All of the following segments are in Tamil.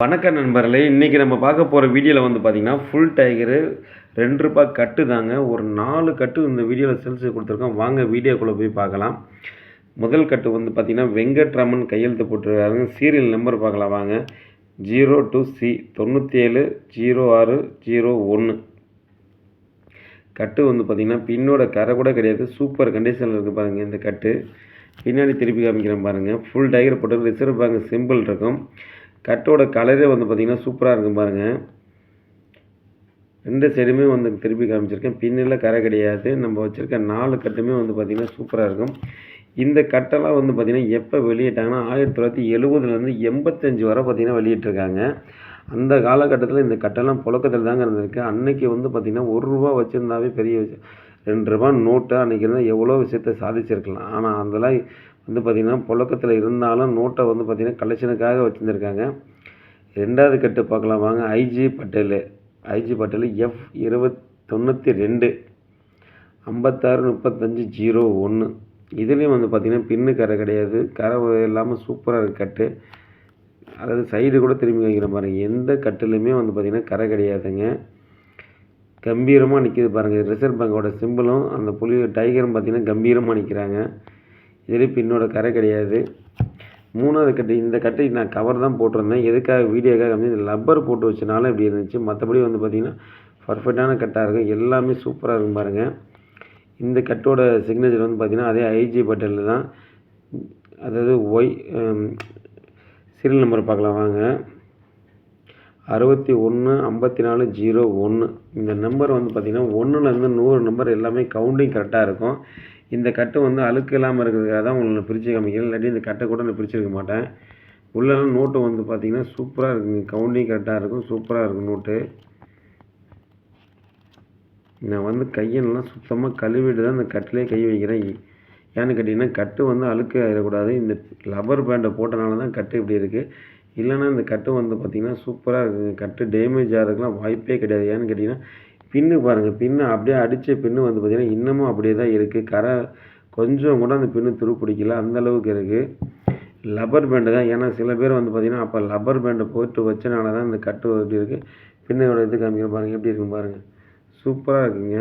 வணக்க நண்பர்களே இன்றைக்கி நம்ம பார்க்க போகிற வீடியோவில் வந்து பார்த்திங்கன்னா ஃபுல் டைகரு ரெண்டு ரூபாய் கட்டு தாங்க. ஒரு நாலு கட்டு இந்த வீடியோவில் சேல்ஸுக்கு கொடுத்துருக்கோம். வாங்க வீடியோக்குள்ளே போய் பார்க்கலாம். முதல் கட்டு வந்து பார்த்திங்கன்னா வெங்கட்ராமன் கையெழுத்து போட்டுருக்காருங்க. சீரியல் நம்பர் பார்க்கலாம் வாங்க. ஜீரோ டூ சி தொண்ணூற்றி ஏழு ஜீரோ ஆறு ஜீரோ ஒன்று கட்டு வந்து பார்த்திங்கன்னா பின்னோட கரை கூட கிடையாது. சூப்பர் கண்டிஷனில் இருக்குது பாருங்கள் இந்த கட்டு. பின்னாடி திருப்பி காமிக்கிறேன் பாருங்கள் ஃபுல் டைகர் போட்டு ரிசர்வ் பேங்க் சிம்பிள் இருக்கும். கட்டோட கலரே வந்து பார்த்திங்கன்னா சூப்பராக இருக்கும் பாருங்கள் ரெண்டு சைடுமே வந்து திருப்பி காமிச்சிருக்கேன். பின்னில் கரை கிடையாது. நம்ம வச்சுருக்க நாலு கட்டுமே வந்து பார்த்திங்கன்னா சூப்பராக இருக்கும். இந்த கட்டெல்லாம் வந்து பார்த்திங்கன்னா எப்போ வெளியிட்டாங்கன்னா ஆயிரத்தி தொள்ளாயிரத்தி எழுபதுலேருந்து எண்பத்தஞ்சு வரை பார்த்திங்கன்னா வெளியிட்டிருக்காங்க. அந்த காலகட்டத்தில் இந்த கட்டெல்லாம் புழக்கத்தில் தாங்க இருந்திருக்கு. அன்னைக்கு வந்து பார்த்திங்கன்னா ஒரு ரூபா வச்சுருந்தாவே பெரிய விஷயம். ரெண்டு ரூபா நோட்டு அன்றைக்கி இருந்தால் எவ்வளோ விஷயத்த சாதிச்சிருக்கலாம். ஆனால் அதெல்லாம் வந்து பார்த்திங்கன்னா புழக்கத்தில் இருந்தாலும் நோட்டை வந்து பார்த்திங்கன்னா கலெக்ஷனுக்காக வச்சுருந்துருக்காங்க. ரெண்டாவது கட்டு பார்க்கலாம் வாங்க. IG Patel. IG Patel F இருபத் தொண்ணூற்றி ரெண்டு. ஐம்பத்தாறு முப்பத்தஞ்சு ஜீரோ ஒன்று இதுலேயும் வந்து பார்த்திங்கன்னா பின்னு கரை கிடையாது. கரை இல்லாமல் சூப்பராக இருக்குது கட்டு. அதாவது சைடு கூட திரும்பி வைக்கிற பாருங்கள் எந்த கட்டுலையுமே வந்து பார்த்திங்கன்னா கரை கிடையாதுங்க. கம்பீரமாக நிற்கிது பாருங்கள் ரிசர்வ் பேங்கோட சிம்பிளும் அந்த புலி டைகரும் பார்த்திங்கன்னா கம்பீரமாக நிற்கிறாங்க இதுலேயும் பின்னோட கரை கிடையாது. மூணாவது கட்டை இந்த கட்டை நான் கவர் தான் போட்டிருந்தேன். எதுக்காக வீடியோக்காக வந்து இந்த லப்பர் போட்டு வச்சனால இப்படி இருந்துச்சு. மற்றபடி வந்து பார்த்திங்கன்னா பர்ஃபெக்டான கட்டாக இருக்கும். எல்லாமே சூப்பராக இருக்கும் பாருங்கள் இந்த கட்டோட சிக்னேச்சர் வந்து பார்த்திங்கன்னா அதே ஐஜி பட்டனில் தான். அதாவது ஒய் சீரியல் நம்பர் பார்க்கலாம் வாங்க. அறுபத்தி ஒன்று ஐம்பத்தி நாலு ஜீரோ ஒன்று இந்த நம்பர் வந்து பார்த்திங்கன்னா ஒன்றுலேருந்து நூறு நம்பர் எல்லாமே கவுண்டிங் கரெக்டாக இருக்கும். இந்த கட்டு வந்து அழுக்கு இல்லாமல் இருக்கிறதுக்காக தான் உங்களை பிரித்து காமிக்கிறேன். இல்லாட்டி இந்த கட்டை கூட நான் பிரிச்சிருக்க மாட்டேன். உள்ளெல்லாம் நோட்டு வந்து பார்த்திங்கன்னா சூப்பராக இருக்குங்க கவுண்டிங் கரெக்டாக இருக்கும். சூப்பராக இருக்கும் நோட்டு நான் வந்து கையெல்லாம் சுத்தமாக கழுவிட்டு தான் இந்த கட்டிலே கை வைக்கிறேன். ஏன்னு கேட்டிங்கன்னா கட்டு வந்து அழுக்கு ஆகிடக்கூடாது இந்த லப்பர் பேண்டை போட்டனால தான் கட்டு இப்படி இருக்குது இல்லைன்னா இந்த கட்டு வந்து பார்த்திங்கன்னா சூப்பராக இருக்குங்க கட்டு டேமேஜ் ஆகிறதுக்குலாம் வாய்ப்பே கிடையாது. ஏன்னு கேட்டிங்கன்னா பின்னு பாருங்கள் பின்னு அப்படியே அடித்த பின்னு வந்து பார்த்திங்கன்னா இன்னமும் அப்படியே தான் இருக்குது கரை கொஞ்சம் கூட அந்த பின்னு துரு பிடிக்கல. அந்தளவுக்கு இருக்குது லப்பர் பேண்டு தான். ஏன்னா சில பேர் வந்து பார்த்திங்கன்னா அப்போ லப்பர் பேண்டை போட்டு வச்சனால தான் இந்த கட்டு எப்படி இருக்குது பின்னோட இது காமிக்கிற பாருங்கள் எப்படி இருக்கும் பாருங்கள் சூப்பராக இருக்குங்க.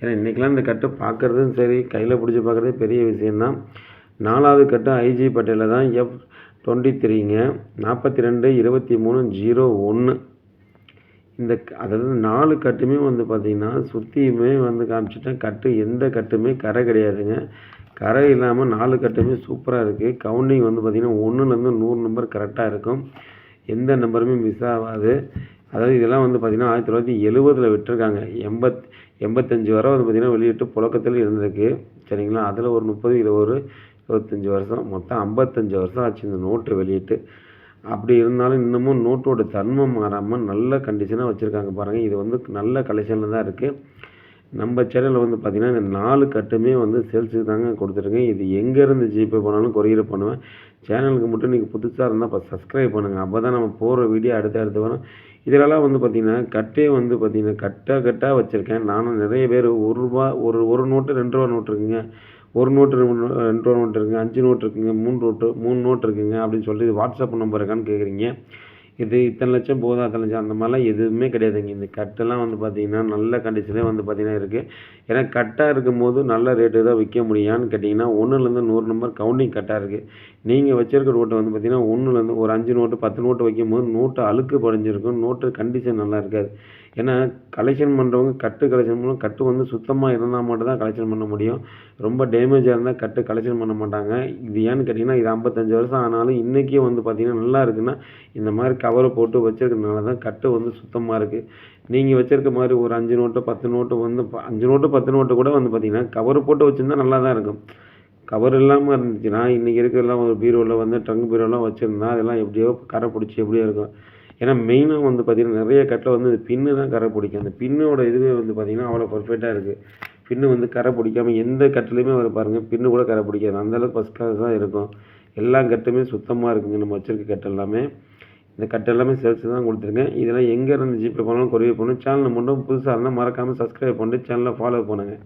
ஏன்னா இன்றைக்கெலாம் இந்த கட்டு பார்க்குறதும் சரி கையில் பிடிச்சி பார்க்குறதே பெரிய விஷயந்தான் நாலாவது கட்டு ஐஜி பட்டேலில் தான். எஃப் டுவெண்ட்டி த்ரீங்க நாற்பத்தி ரெண்டு இருபத்தி மூணு ஜீரோ ஒன்று இந்த அதாவது நாலு கட்டுமே வந்து பார்த்திங்கன்னா சுற்றியுமே வந்து காமிச்சிட்டேன். கட்டு எந்த கட்டுமே கரை கிடையாதுங்க. கரை இல்லாமல் நாலு கட்டுமே சூப்பராக இருக்குது கவுண்டிங் வந்து பார்த்திங்கன்னா ஒன்றுலேருந்து நூறு நம்பர் கரெக்டாக இருக்கும். எந்த நம்பருமே மிஸ் ஆகாது. அதாவது இதெல்லாம் வந்து பார்த்திங்கன்னா ஆயிரத்தி தொள்ளாயிரத்தி எழுபதில் விட்டுருக்காங்க. எண்பத் எண்பத்தஞ்சு வரை வந்து பார்த்திங்கன்னா வெளியிட்டு புழக்கத்தில் இருந்திருக்கு. சரிங்களா? அதில் ஒரு முப்பது இருபது இருபத்தஞ்சி வருஷம் மொத்தம் ஐம்பத்தஞ்சு வருஷம் ஆச்சு இந்த நோட்டு வெளியிட்டு. அப்படி இருந்தாலும் இன்னமும் நோட்டோட தன்மை மாறாமல் நல்ல கண்டிஷனாக வச்சுருக்காங்க பாருங்கள் இது வந்து நல்ல கலெக்ஷனில் தான் இருக்குது நம்ம சேனலில் வந்து பார்த்திங்கன்னா இந்த நாலு கட்டுமே வந்து சேல்ஸுக்கு தாங்க கொடுத்துருக்கேன். இது எங்கேருந்து ஜிபே பண்ணாலும் கொரியர் பண்ணுவேன். சேனலுக்கு மட்டும் நீங்கள் புதுசாக இருந்தால் இப்போ சப்ஸ்கிரைப் பண்ணுங்கள் அப்போ தான் நம்ம போகிற வீடியோ அடுத்து அடுத்து வரும். இதிலலாம் வந்து பார்த்திங்கன்னா கட்டே வந்து பார்த்திங்கன்னா கட்டாக கட்டாக வச்சுருக்கேன். நானும் நிறைய பேர் ஒரு ரூபா ஒரு ஒரு நோட்டு ரெண்டு ரூபா நோட்டு இருக்குங்க. ஒரு நோட்டு ரெண்டு ரூபா நோட்டு இருக்குங்க அஞ்சு நோட்டு இருக்குங்க மூணு நோட்டு மூணு நோட்டு இருக்குங்க அப்படின்னு சொல்லி வாட்ஸ்அப் நம்பர் இருக்கான்னு கேட்குறீங்க இது இத்தனை லட்சம் போதும் அத்தனை லட்சம் அந்த மாதிரிலாம் எதுவுமே கிடையாதுங்க. இந்த கட்டெல்லாம் வந்து பார்த்திங்கன்னா நல்ல கண்டிஷனே வந்து பார்த்திங்கன்னா இருக்குது ஏன்னா கட்டாக இருக்கும் போது நல்ல ரேட்டு தான் விற்க முடியான்னு கேட்டிங்கன்னா ஒன்றுலேருந்து நூறு நம்பர் கவுண்டிங் கட்டாக இருக்குது நீங்கள் வச்சிருக்கிற நோட்டை வந்து பார்த்திங்கன்னா ஒன்றுலேருந்து ஒரு அஞ்சு நோட்டு பத்து நோட்டு வைக்கும் போது நோட்டு அழுக்கு படைஞ்சிருக்கும் நோட்டு கண்டிஷன் நல்லா இருக்காது. ஏன்னா கலெக்ஷன் பண்ணுறவங்க கட்டு கலெக்ஷன் பண்ணுவோம் கட்டு வந்து சுத்தமாக இருந்தால் மட்டும் தான் கலெக்ஷன் பண்ண முடியும். ரொம்ப டேமேஜாக இருந்தால் கட்டு கலெக்ஷன் பண்ண மாட்டாங்க. இது ஏன்னு கேட்டிங்கன்னா இது ஐம்பத்தஞ்சு வருஷம் ஆனாலும் இன்றைக்கே வந்து பார்த்திங்கன்னா நல்லா இருக்குன்னா இந்த மாதிரி கவரை போட்டு வச்சிருக்கனால தான் கட்டு வந்து சுத்தமாக இருக்குது நீங்கள் வச்சுருக்க மாதிரி ஒரு அஞ்சு நோட்டு பத்து நோட்டு வந்து அஞ்சு நோட்டு பத்து நோட்டு கூட வந்து பார்த்திங்கன்னா கவர் போட்டு வச்சுருந்தா நல்லா தான் இருக்கும். கவர் இல்லாமல் இருந்துச்சுன்னா இன்றைக்கி இருக்கிறதெல்லாம் ஒரு பீரோவில் வந்து ட்ரங்க் பீரோலாம் வச்சுருந்தா அதெல்லாம் எப்படியோ கரை பிடிச்சி எப்படியோ இருக்கும். ஏன்னா மெயினாக வந்து பார்த்திங்கன்னா நிறைய கட்டில் வந்து இந்த பின்னு தான் கரை பிடிக்கும். அந்த பின்னோட இதுவே வந்து பார்த்திங்கன்னா அவ்வளோ பர்ஃபெக்டாக இருக்குது பின்னு வந்து கரை பிடிக்காமல் எந்த கட்டிலையுமே வர பாருங்கள் பின்னு கூட கரை பிடிக்காது. அந்தளவுக்கு ஃபஸ்ட் கிளாஸ் தான் இருக்கும். எல்லா கட்டுமே சுத்தமாக இருக்குங்க நம்ம வச்சுருக்க கட்டு எல்லாமே. இந்த கட்டு எல்லாமே சேர்த்து தான் கொடுத்துருக்கேன். இதெல்லாம் எங்கே இருந்து ஜிபே பண்ணாலும் கொரியர் பண்ணணும் சேனலை மட்டும் புதுசாக இருந்தால் மறக்காமல் சப்ஸ்கிரைப் பண்ணிட்டு சேனலை ஃபாலோ பண்ணுங்கள்